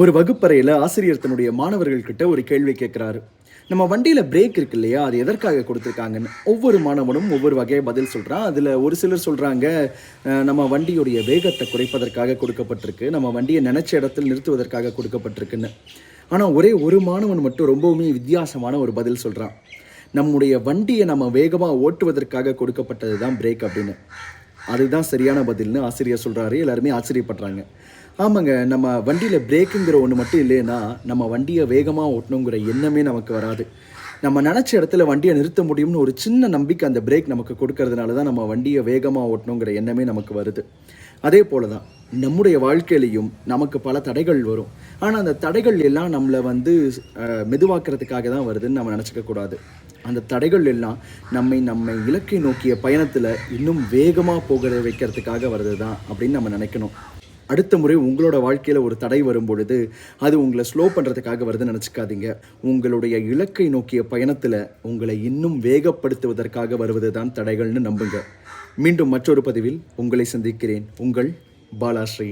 ஒரு வகுப்பறையில் ஆசிரியர் தன்னுடைய மாணவர்கள்கிட்ட ஒரு கேள்வி கேட்குறாரு நம்ம வண்டியில் பிரேக் இருக்கு இல்லையா? அது எதற்காக கொடுத்துருக்காங்கன்னு. ஒவ்வொரு மாணவனும் ஒவ்வொரு வகையை பதில் சொல்கிறான் அதில் ஒரு சிலர் சொல்கிறாங்க நம்ம வண்டியுடைய வேகத்தை குறைப்பதற்காக கொடுக்கப்பட்டிருக்கு. நம்ம வண்டியை நினச்ச இடத்தில் நிறுத்துவதற்காக கொடுக்கப்பட்டிருக்குன்னு. ஆனால் ஒரே ஒரு மாணவன் மட்டும் ரொம்பவுமே வித்தியாசமான ஒரு பதில் சொல்கிறான் நம்முடைய வண்டியை நம்ம வேகமாக ஓட்டுவதற்காக கொடுக்கப்பட்டது தான் பிரேக் அப்படின்னு. அதுதான் சரியான பதில்னு ஆசிரியர் சொல்கிறாரு எல்லாருமே ஆச்சரியப்படுறாங்க. ஆமாங்க நம்ம வண்டியில் பிரேக்குங்கிற ஒன்று மட்டும் இல்லைன்னா நம்ம வண்டியை வேகமாக ஓட்டணுங்கிற எண்ணமே நமக்கு வராது. நம்ம நினச்ச இடத்துல வண்டியை நிறுத்த முடியும்னு ஒரு சின்ன நம்பிக்கை அந்த பிரேக் நமக்கு கொடுக்கறதுனால தான் நம்ம வண்டியை வேகமாக ஓட்டணுங்கிற எண்ணமே நமக்கு வருது. அதே போல தான் நம்முடைய வாழ்க்கையிலையும் நமக்கு பல தடைகள் வரும். ஆனால் அந்த தடைகள் எல்லாம் நம்மளை வந்து மெதுவாக்கிறதுக்காக மெதுவாக்குறதுக்காக தான் வருதுன்னு நம்ம நினச்சிக்க கூடாது. அந்த தடைகள் எல்லாம் நம்மை நம்மை இலக்கை நோக்கிய பயணத்தில் இன்னும் வேகமாக போகிற வைக்கிறதுக்காக வருது தான் அப்படின்னு நம்ம நினைக்கணும். அடுத்த முறை உங்களோட வாழ்க்கையில் ஒரு தடை வரும் பொழுது அது உங்களை ஸ்லோ பண்ணுறதுக்காக வருதுன்னு நினச்சிக்காதீங்க. உங்களுடைய இலக்கை நோக்கிய பயணத்தில் உங்களை இன்னும் வேகப்படுத்துவதற்காக வருவது தான் தடைகள்னு நம்புங்க. மீண்டும் மற்றொரு பதிவில் உங்களை சந்திக்கிறேன். உங்கள் பாலாஸ்ரீ.